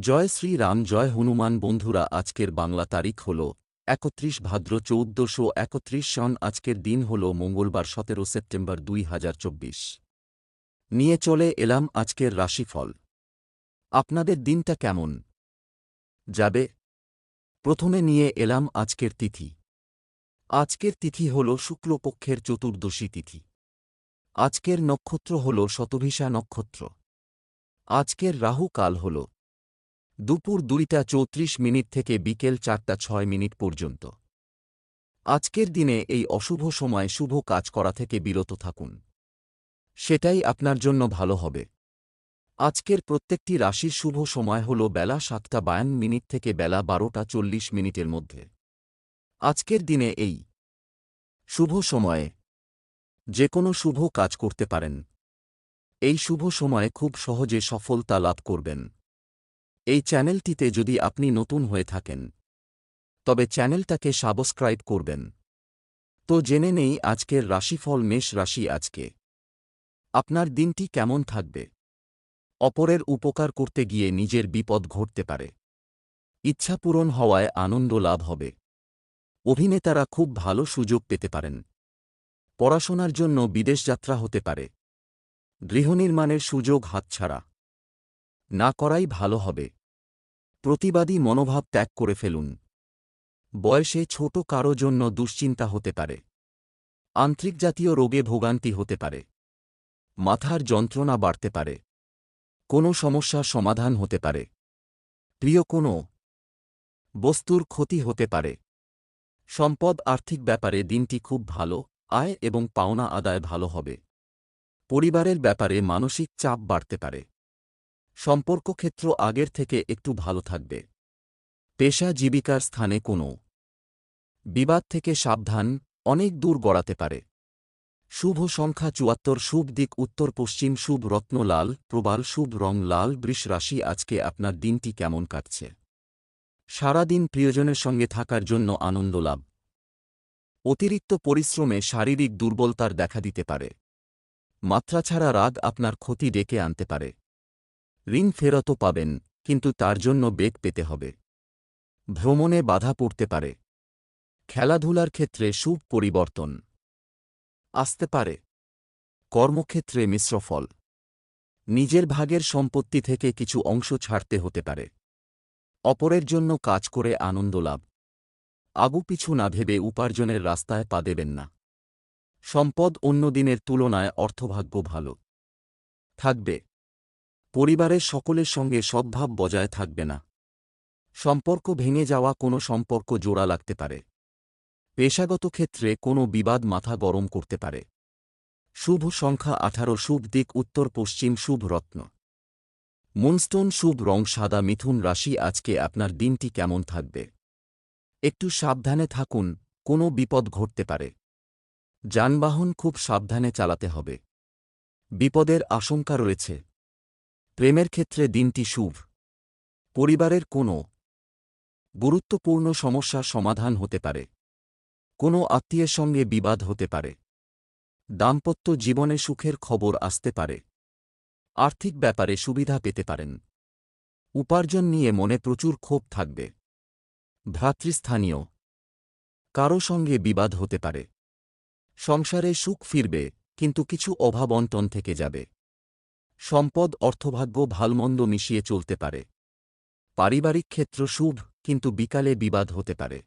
জয় শ্রীরাম, জয় হনুমান বন্ধুরা, আজকের বাংলা তারিখ হল একত্রিশ ভাদ্র চৌদ্দশো একত্রিশ সন, আজকের দিন হল মঙ্গলবার সতেরো সেপ্টেম্বর দুই হাজার চব্বিশ। নিয়ে চলে এলাম আজকের রাশিফল। আপনাদের দিনটা কেমন? যাবে? প্রথমে নিয়ে এলাম আজকের তিথি। আজকের তিথি হল শুক্লপক্ষের চতুর্দশী তিথি। আজকের নক্ষত্র হল শতভিষা নক্ষত্র। আজকের রাহু কাল হল দুপুর দুইটা চৌত্রিশ মিনিট থেকে বিকেল চারটা ছয় মিনিট পর্যন্ত। আজকের দিনে এই অশুভ সময় শুভ কাজ করা থেকে বিরত থাকুন। সেটাই আপনার জন্য ভালো হবে। আজকের প্রত্যেকটি রাশির শুভ সময় হল বেলা সাতটা বায়ান মিনিট থেকে বেলা বারোটা চল্লিশ মিনিটের মধ্যে। আজকের দিনে এই শুভ সময়ে যে কোনো শুভ কাজ করতে পারেন। এই শুভ সময়ে খুব সহজে সফলতা লাভ করবেন। এই চ্যানেলটিতে যদি আপনি নতুন হয়ে থাকেন, তবে চ্যানেলটাকে সাবস্ক্রাইব করবেন। তো জেনে নেই আজকের রাশিফল মেষ রাশি আজকে। আপনার দিনটি কেমন থাকবে? অপরের উপকার করতে গিয়ে নিজের বিপদ ঘটতে পারে। ইচ্ছা পূরণ হওয়ায় আনন্দ লাভ হবে। অভিনেতারা খুব ভালো সুযোগ পেতে পারেন। পড়াশোনার জন্য বিদেশ যাত্রা হতে পারে। গৃহনির্মাণের সুযোগ হাতছাড়া। না করাই ভালো হবে। প্রতিবাদী মনোভাব ত্যাগ করে ফেলুন। বয়সে ছোট কারও জন্য দুশ্চিন্তা হতে পারে। আন্ত্রিক জাতীয় রোগে ভোগান্তি হতে পারে। মাথার যন্ত্রণা বাড়তে পারে। কোনো সমস্যার সমাধান হতে পারে। প্রিয় কোনো বস্তুর ক্ষতি হতে পারে। সম্পদ আর্থিক ব্যাপারে দিনটি খুব ভালো, আয় এবং পাওনা আদায় ভালো হবে। পরিবারের ব্যাপারে মানসিক চাপ বাড়তে পারে। সম্পর্ক ক্ষেত্র আগের থেকে একটু ভালো থাকবে। পেশা জীবিকার স্থানে কোনো বিবাদ থেকে সাবধান অনেক দূর গড়াতে পারে। শুভ সংখ্যা চুয়াত্তর, শুভ দিক উত্তর পশ্চিম, শুভ রত্ন লাল, প্রবাল, শুভ রং লাল, বৃষ রাশি, আজকে আপনার দিনটি কেমন কাটছে? সারাদিন প্রিয়জনের সঙ্গে থাকার জন্য আনন্দ লাভ। অতিরিক্ত পরিশ্রমে শারীরিক দুর্বলতার দেখা দিতে পারে। মাত্রা ছাড়া রাগ আপনার ক্ষতি ডেকে আনতে পারে। ঋণ ফেরতও পাবেন, কিন্তু তার জন্য বেগ পেতে হবে। ভ্রমণে বাধা পড়তে পারে। খেলাধুলার ক্ষেত্রে শুভ পরিবর্তন। আসতে পারে। কর্মক্ষেত্রে মিশ্র ফল। নিজের ভাগের সম্পত্তি থেকে কিছু অংশ ছাড়তে হতে পারে। অপরের জন্য কাজ করে আনন্দ লাভ। আগু পিছু না ভেবে উপার্জনের রাস্তায় পা দেবেন না। সম্পদ অন্য দিনের তুলনায় অর্থভাগ্য ভালো। থাকবে। পরিবারের সকলের সঙ্গে সদ্ভাব বজায় থাকবে না। সম্পর্ক ভেঙে যাওয়া কোনো সম্পর্ক জোড়া লাগতে পারে। পেশাগত ক্ষেত্রে কোনো বিবাদ মাথা গরম করতে পারে। শুভ সংখ্যা আঠারো, শুভ দিক উত্তর পশ্চিম, শুভ রত্ন। মুনস্টোন, শুভ রং সাদা, মিথুন রাশি, আজকে আপনার দিনটি কেমন থাকবে? একটু সাবধানে থাকুন, কোনো বিপদ ঘটতে পারে। যানবাহন খুব সাবধানে চালাতে হবে। বিপদের আশঙ্কা রয়েছে। প্রেমের ক্ষেত্রে দিনটি শুভ। পরিবারের কোনো গুরুত্বপূর্ণ সমস্যার সমাধান হতে পারে। কোনো আত্মীয়ের সঙ্গে বিবাদ হতে পারে। দাম্পত্য জীবনে সুখের খবর আসতে পারে। আর্থিক ব্যাপারে সুবিধা পেতে পারেন। উপার্জন নিয়ে মনে প্রচুর ক্ষোভ থাকবে। ভ্রাতৃস্থানীয়। কারও সঙ্গে বিবাদ হতে পারে। সংসারে সুখ ফিরবে, কিন্তু কিছু অভাব অভাবন্টন থেকে যাবে। সম্পদ, অর্থভাগ্য, ভালমন্দ মিশিয়ে চলতে পারে। পারিবারিক ক্ষেত্র শুভ, কিন্তু বিকালে বিবাদ হতে পারে।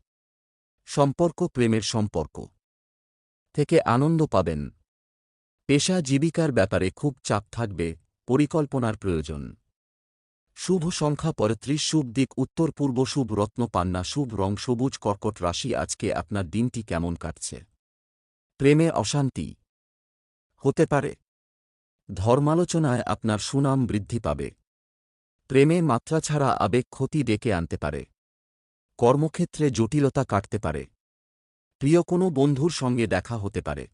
সম্পর্ক, প্রেমের সম্পর্ক থেকে আনন্দ পাবেন। পেশা, জীবিকার ব্যাপারে খুব চাপ থাকবে, পরিকল্পনার প্রয়োজন। শুভ সংখ্যা, পঁয়ত্রিশ শুভ দিক, উত্তর পূর্ব শুভ রত্ন পান্না, শুভ রং, সবুজ কর্কট রাশি, আজকে আপনার দিনটি কেমন কাটছে? প্রেমে অশান্তি হতে পারে। ধর্মালোচনায় আপনার সুনাম বৃদ্ধি পাবে। প্রেমে মাত্রা ছাড়া আবেগ ক্ষতি ডেকে আনতে পারে। কর্মক্ষেত্রে জটিলতা কাটতে পারে। প্রিয় কোনো বন্ধুর সঙ্গে দেখা হতে পারে।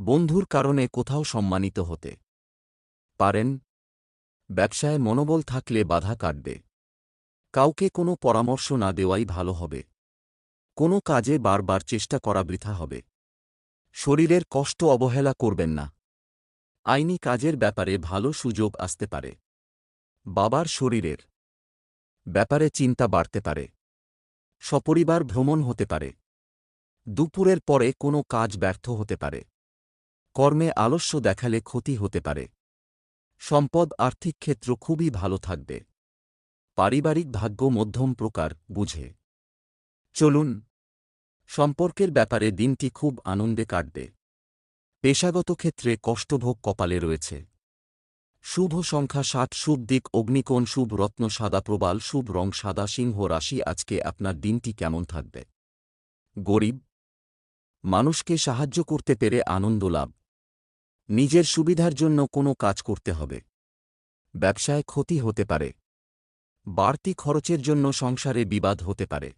বন্ধুর কারণে কোথাও সম্মানিত হতে পারেন। ব্যবসায় মনোবল থাকলে বাধা কাটবে। কাউকে কোনো পরামর্শ না দেওয়াই ভালো হবে। কোনো কাজে বারবার চেষ্টা করা বৃথা হবে। শরীরের কষ্ট অবহেলা করবেন না। আইনি কাজের ব্যাপারে ভালো সুযোগ আসতে পারে। বাবার শরীরের ব্যাপারে চিন্তা বাড়তে পারে। সপরিবার ভ্রমণ হতে পারে। দুপুরের পরে কোনো কাজ ব্যর্থ হতে পারে। কর্মে আলস্য দেখালে ক্ষতি হতে পারে। সম্পদ, আর্থিক ক্ষেত্র খুবই ভালো থাকবে। পারিবারিক ভাগ্য মধ্যম প্রকার, বুঝে। চলুন, সম্পর্কের ব্যাপারে দিনটি খুব আনন্দে কাটবে। পেশাগত ক্ষেত্রে কষ্টভোগ কপালে রয়েছে। শুভ সংখ্যা ষাট, শুভ দিক অগ্নিকোণ, শুভ রত্ন সাদা প্রবাল, শুভ রং সাদা সিংহ রাশি, আজকে আপনার দিনটি কেমন থাকবে? গরিব। মানুষকে সাহায্য করতে পেরে আনন্দ লাভ। নিজের সুবিধার জন্য কোনো কাজ করতে হবে। ব্যবসায় ক্ষতি হতে পারে। বাড়তি খরচের জন্য সংসারে বিবাদ হতে পারে।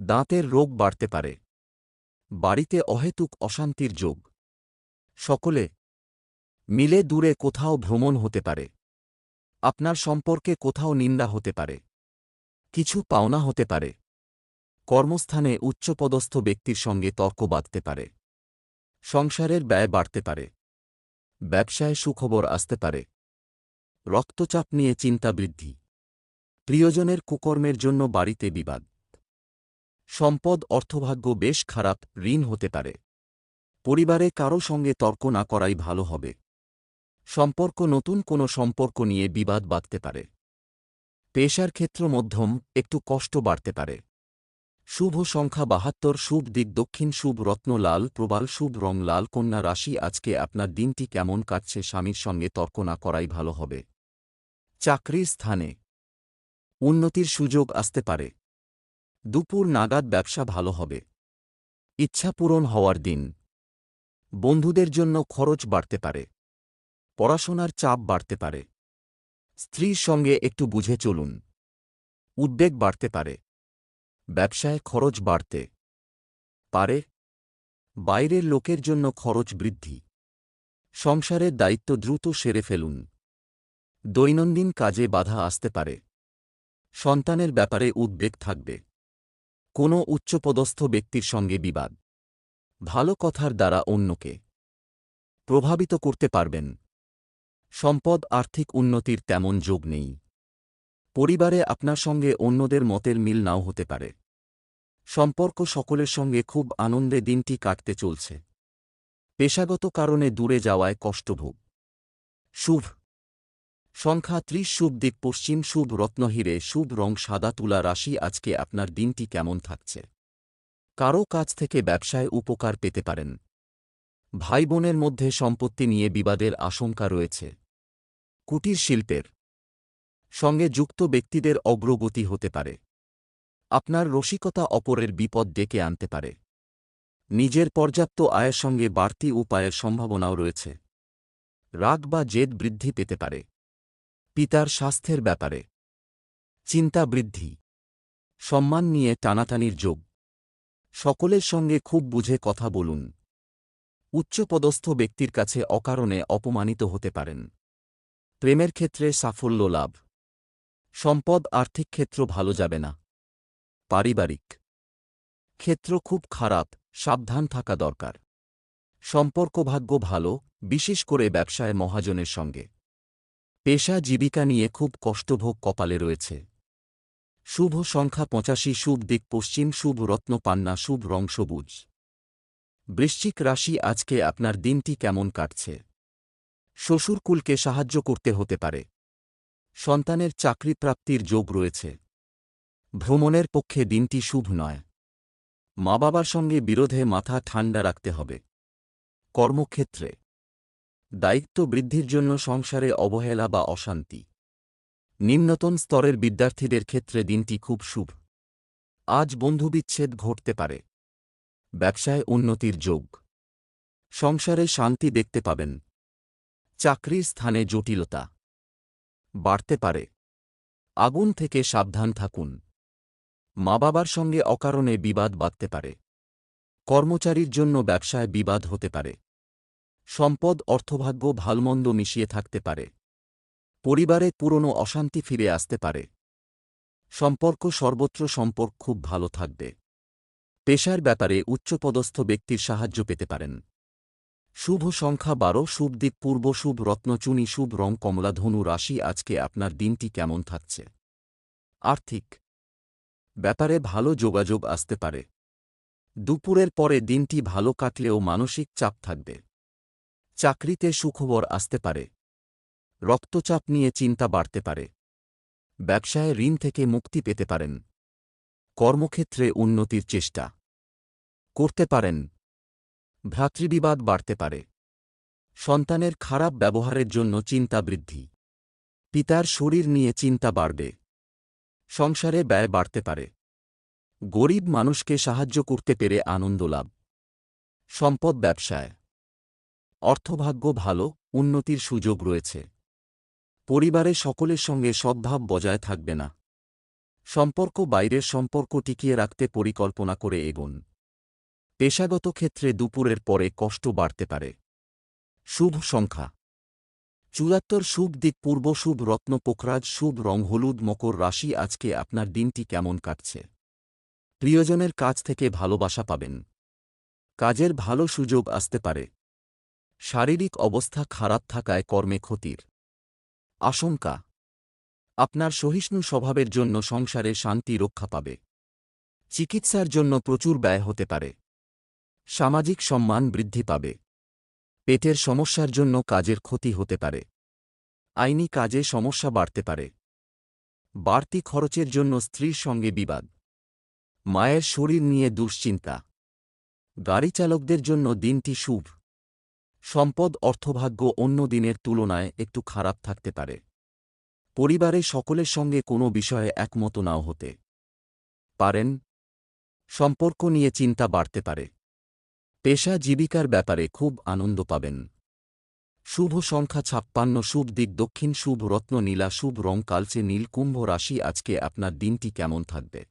দাঁতের রোগ বাড়তে পারে। বাড়িতে অহেতুক অশান্তির যোগ। সকলে মিলে দূরে কোথাও ভ্রমণ হতে পারে। আপনার সম্পর্কে কোথাও নিন্দা হতে পারে। কিছু পাওনা হতে পারে। কর্মস্থানে উচ্চপদস্থ ব্যক্তির সঙ্গে তর্ক বাঁধতে পারে। সংসারের ব্যয় বাড়তে পারে। ব্যবসায় সুখবর আসতে পারে। রক্তচাপ নিয়ে চিন্তা বৃদ্ধি। প্রিয়জনের কুকর্মের জন্য বাড়িতে বিবাদ। সম্পদ অর্থভাগ্য বেশ খারাপ, ঋণ হতে পারে। পরিবারে কারও সঙ্গে তর্ক না করাই ভালো হবে। সম্পর্ক নতুন কোনো সম্পর্ক নিয়ে বিবাদ বাঁধতে পারে। পেশার ক্ষেত্র মধ্যম, একটু কষ্ট বাড়তে পারে। শুভ সংখ্যা বাহাত্তর, শুভ দিক দক্ষিণ, শুভ রত্ন লাল, প্রবাল, শুভ রং লাল, কন্যা রাশি, আজকে আপনার দিনটি কেমন কাটছে, স্বামীর সঙ্গে তর্ক না করাই ভালো হবে। চাকরির স্থানে উন্নতির সুযোগ আসতে পারে। দুপুর নাগাদ ব্যবসা ভালো হবে। ইচ্ছা পূরণ হওয়ার দিন। বন্ধুদের জন্য খরচ বাড়তে পারে। পড়াশোনার চাপ বাড়তে পারে। স্ত্রীর সঙ্গে একটু বুঝে চলুন। উদ্বেগ বাড়তে পারে। ব্যবসায় খরচ বাড়তে পারে। বাইরের লোকের জন্য খরচ বৃদ্ধি। সংসারের দায়িত্ব দ্রুত সেরে ফেলুন। দৈনন্দিন কাজে বাধা আসতে পারে। সন্তানের ব্যাপারে উদ্বেগ থাকবে। কোনো উচ্চপদস্থ ব্যক্তির সঙ্গে বিবাদ। ভালো কথার দ্বারা অন্যকে প্রভাবিত করতে পারবেন। সম্পদ, আর্থিক উন্নতির তেমন যোগ নেই। পরিবারে আপনার সঙ্গে অন্যদের মতের মিল নাও হতে পারে। সম্পর্ক সকলের সঙ্গে খুব আনন্দে দিনটি কাটতে চলছে। পেশাগত কারণে দূরে যাওয়ায় কষ্টভোগ শুভ। সংখ্যা ত্রিশ শুভ দিক পশ্চিম শুভ রত্নহীরে শুভ রং সাদা তুলা রাশি আজকে আপনার দিনটি কেমন থাকছে? কারও কাছ থেকে ব্যবসায় উপকার পেতে পারেন। ভাই বোনের মধ্যে সম্পত্তি নিয়ে বিবাদের আশঙ্কা রয়েছে। কুটির শিল্পের সঙ্গে যুক্ত ব্যক্তিদের অগ্রগতি হতে পারে। আপনার রসিকতা অপরের বিপদ ডেকে আনতে পারে। নিজের পর্যাপ্ত আয়ের সঙ্গে বাড়তি উপায়ের সম্ভাবনাও রয়েছে। রাগ বা জেদ বৃদ্ধি পেতে পারে। পিতার স্বাস্থ্যের ব্যাপারে চিন্তা বৃদ্ধি। সম্মান নিয়ে টানাটানির যোগ। সকলের সঙ্গে খুব বুঝে কথা বলুন। উচ্চপদস্থ ব্যক্তির কাছে অকারণে অপমানিত হতে পারেন। প্রেমের ক্ষেত্রে সাফল্য লাভ। সম্পদ আর্থিক ক্ষেত্র ভালো যাবে না। পারিবারিক। ক্ষেত্র খুব খারাপ, সাবধান থাকা দরকার। সম্পর্ক ভাগ্য ভালো, বিশেষ করে ব্যবসায় মহাজনের সঙ্গে। পেশা জীবিকা নিয়ে খুব কষ্টভোগ কপালে রয়েছে। শুভ সংখ্যা পঁচাশি, শুভ দিক পশ্চিম, শুভ রত্ন পান্না, শুভ রং সবুজ। বৃশ্চিক রাশি, আজকে আপনার দিনটি কেমন কাটছে? শ্বশুরকুলকে সাহায্য করতে হতে পারে। সন্তানের চাকরি প্রাপ্তির যোগ রয়েছে। ভ্রমণের পক্ষে দিনটি শুভ নয়। মা বাবার সঙ্গে বিরোধে মাথা ঠান্ডা রাখতে হবে। কর্মক্ষেত্রে। দায়িত্ব বৃদ্ধির জন্য সংসারে অবহেলা বা অশান্তি। নিম্নতন স্তরের বিদ্যার্থীদের ক্ষেত্রে দিনটি খুব শুভ। আজ বন্ধুবিচ্ছেদ ঘটতে পারে। ব্যবসায় উন্নতির যোগ। সংসারে শান্তি দেখতে পাবেন। চাকরির স্থানে জটিলতা। বাড়তে পারে। আগুন থেকে সাবধান থাকুন। মা বাবার সঙ্গে অকারণে বিবাদ বাঁধতে পারে। কর্মচারীর জন্য ব্যবসায় বিবাদ হতে পারে। সম্পদ, অর্থভাগ্য ভালমন্দ মিশিয়ে থাকতে পারে। পরিবারে পুরনো অশান্তি ফিরে আসতে পারে। সম্পর্ক সর্বত্র সম্পর্ক খুব ভালো থাকবে। পেশার ব্যাপারে উচ্চপদস্থ ব্যক্তির সাহায্য পেতে পারেন। শুভ সংখ্যা বারো, শুভ দিক পূর্ব, শুভ রত্নচুনি শুভ রং কমলাধনু রাশি, আজকে আপনার দিনটি কেমন থাকছে? আর্থিক ব্যাপারে ভালো যোগাযোগ আসতে পারে। দুপুরের পরে দিনটি ভালো কাটলেও মানসিক চাপ থাকবে। চাকরিতে সুখবর আসতে পারে। রক্তচাপ নিয়ে চিন্তা বাড়তে পারে। ব্যবসায় ঋণ থেকে মুক্তি পেতে পারেন। কর্মক্ষেত্রে উন্নতির চেষ্টা করতে পারেন। ভ্রাতৃবিবাদ বাড়তে পারে। সন্তানের খারাপ ব্যবহারের জন্য চিন্তা বৃদ্ধি। পিতার শরীর নিয়ে চিন্তা বাড়বে। সংসারে ব্যয় বাড়তে পারে। গরিব মানুষকে সাহায্য করতে পেরে আনন্দ লাভ। সম্পদ ব্যবসায়। অর্থভাগ্য ভালো, উন্নতির সুযোগ রয়েছে। পরিবারে সকলের সঙ্গে সদ্ভাব বজায় থাকবে না। সম্পর্ক বাইরের সম্পর্ক টিকিয়ে রাখতে পরিকল্পনা করে এগোন। পেশাগত ক্ষেত্রে দুপুরের পরে কষ্ট বাড়তে পারে। শুভ সংখ্যা। চুয়াত্তর শুভ দিক পূর্ব শুভ রত্ন পোখরাজ শুভ রং হলুদ মকর রাশি আজকে আপনার দিনটি কেমন কাটছে। প্রিয়জনের কাছ থেকে ভালোবাসা পাবেন। কাজের ভালো সুযোগ আসতে পারে। শারীরিক অবস্থা খারাপ থাকায় কর্মে ক্ষতির। আশঙ্কা। আপনার সহিষ্ণু স্বভাবের জন্য সংসারে শান্তি রক্ষা পাবে। চিকিৎসার জন্য প্রচুর ব্যয় হতে পারে। সামাজিক সম্মান বৃদ্ধি পাবে। পেটের সমস্যার জন্য কাজের ক্ষতি হতে পারে। আইনি কাজে সমস্যা বাড়তে পারে। বাড়তি খরচের জন্য স্ত্রীর সঙ্গে বিবাদ। মায়ের শরীর নিয়ে দুশ্চিন্তা। গাড়ি চালকদের জন্য দিনটি শুভ। সম্পদ অর্থভাগ্য অন্য দিনের তুলনায় একটু খারাপ থাকতে পারে। পরিবারে সকলের সঙ্গে কোনো বিষয়ে একমত নাও হতে পারেন। সম্পর্ক নিয়ে চিন্তা বাড়তে পারে। পেশা জীবিকার ব্যাপারে খুব আনন্দ পাবেন। শুভ সংখ্যা ছাপ্পান্ন, শুভ দিক দক্ষিণ, শুভ রত্ন নীলা, শুভ রং কালচে নীল, কুম্ভ রাশি আজকে আপনার দিনটি কেমন থাকবে?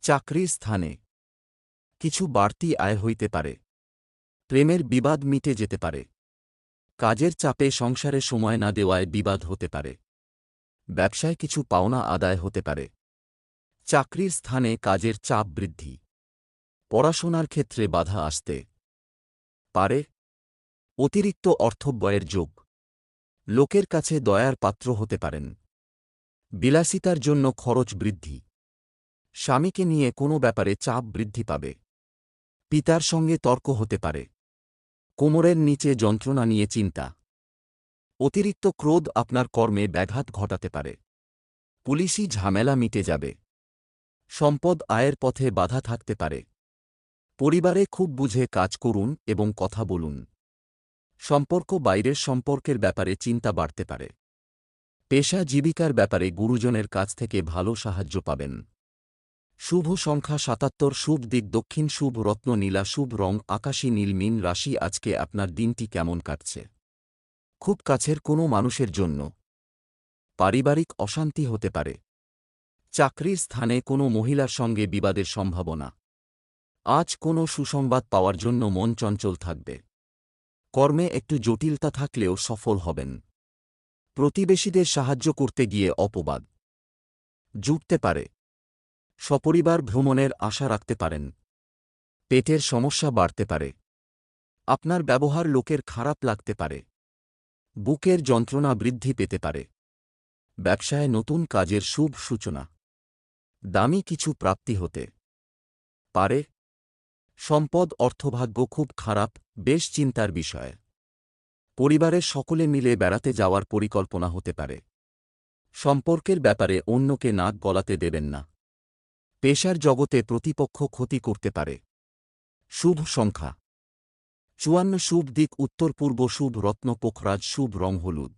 চাকরির স্থানে কিছু বাড়তি আয় হইতে পারে। প্রেমের বিবাদ মিটে যেতে পারে। কাজের চাপে সংসারে সময় না দেওয়ায় বিবাদ হতে পারে। ব্যবসায় কিছু পাওনা আদায় হতে পারে। চাকরির স্থানে কাজের চাপ বৃদ্ধি। পড়াশোনার ক্ষেত্রে বাধা আসতে পারে। অতিরিক্ত অর্থব্যয়ের যোগ। লোকের কাছে দয়ার পাত্র হতে পারেন। বিলাসিতার জন্য খরচ বৃদ্ধি। স্বামীকে নিয়ে কোনো ব্যাপারে চাপ বৃদ্ধি পাবে। পিতার সঙ্গে তর্ক হতে পারে। কোমরের নিচে যন্ত্রণা নিয়ে চিন্তা। অতিরিক্ত ক্রোধ আপনার কর্মে ব্যাঘাত ঘটাতে পারে। পুলিশি ঝামেলা মিটে যাবে। সম্পদ আয়ের পথে বাধা থাকতে পারে। পরিবারে খুব বুঝে কাজ করুন এবং কথা বলুন। সম্পর্ক বাইরের সম্পর্কের ব্যাপারে চিন্তা বাড়তে পারে। পেশা জীবিকার ব্যাপারে গুরুজনের কাছ থেকে ভালো সাহায্য পাবেন। শুভ সংখ্যা সাতাত্তর, শুভ দিক দক্ষিণ, শুভ রত্ন নীলা, শুভ রং আকাশী নীল, মিন রাশি, আজকে আপনার দিনটি কেমন কাটছে? খুব কাছের কোনো মানুষের জন্য। পারিবারিক অশান্তি হতে পারে। চাকরির স্থানে কোনো মহিলার সঙ্গে বিবাদের সম্ভাবনা। আজ কোনো সুসংবাদ পাওয়ার জন্য মন চঞ্চল থাকবে। কর্মে একটু জটিলতা থাকলেও সফল হবেন। প্রতিবেশীদের সাহায্য করতে গিয়ে অপবাদ। জুটতে পারে। সপরিবার ভ্রমণের আশা রাখতে পারেন। পেটের সমস্যা বাড়তে পারে। আপনার ব্যবহার লোকের খারাপ লাগতে পারে। বুকের যন্ত্রণা বৃদ্ধি পেতে পারে। ব্যবসায় নতুন কাজের শুভ সূচনা। দামি কিছু প্রাপ্তি হতে পারে। সম্পদ অর্থভাগ্য খুব খারাপ, বেশ চিন্তার বিষয়। পরিবারের সকলে মিলে বেড়াতে যাওয়ার পরিকল্পনা হতে পারে। সম্পর্কের ব্যাপারে অন্যকে নাক গলাতে দেবেন না। পেশার জগতে প্রতিপক্ষ ক্ষতি করতে পারে। শুভ সংখ্যা। চুয়ান্ন শুভ দিক, উত্তর পূর্ব শুভ রত্ন, পোখরাজ শুভ রং হলুদ।